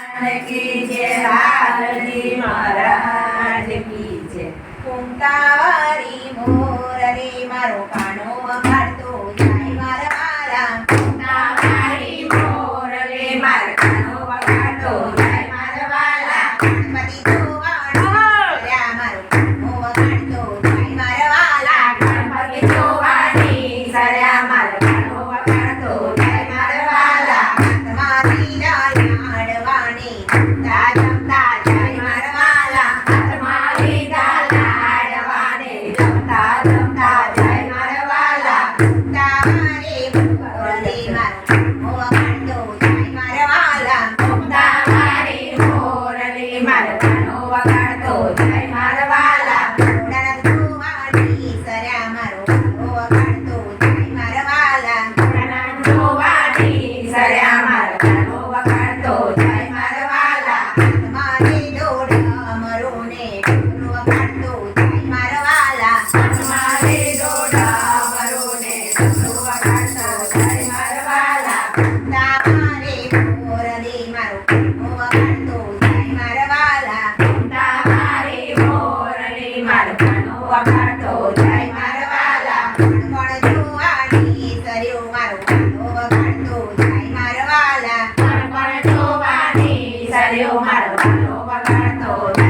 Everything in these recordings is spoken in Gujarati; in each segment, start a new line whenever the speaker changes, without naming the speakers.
મારા જય. લાલજી મહારાજ કી મારો no para.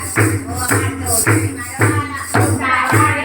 Olá, todos.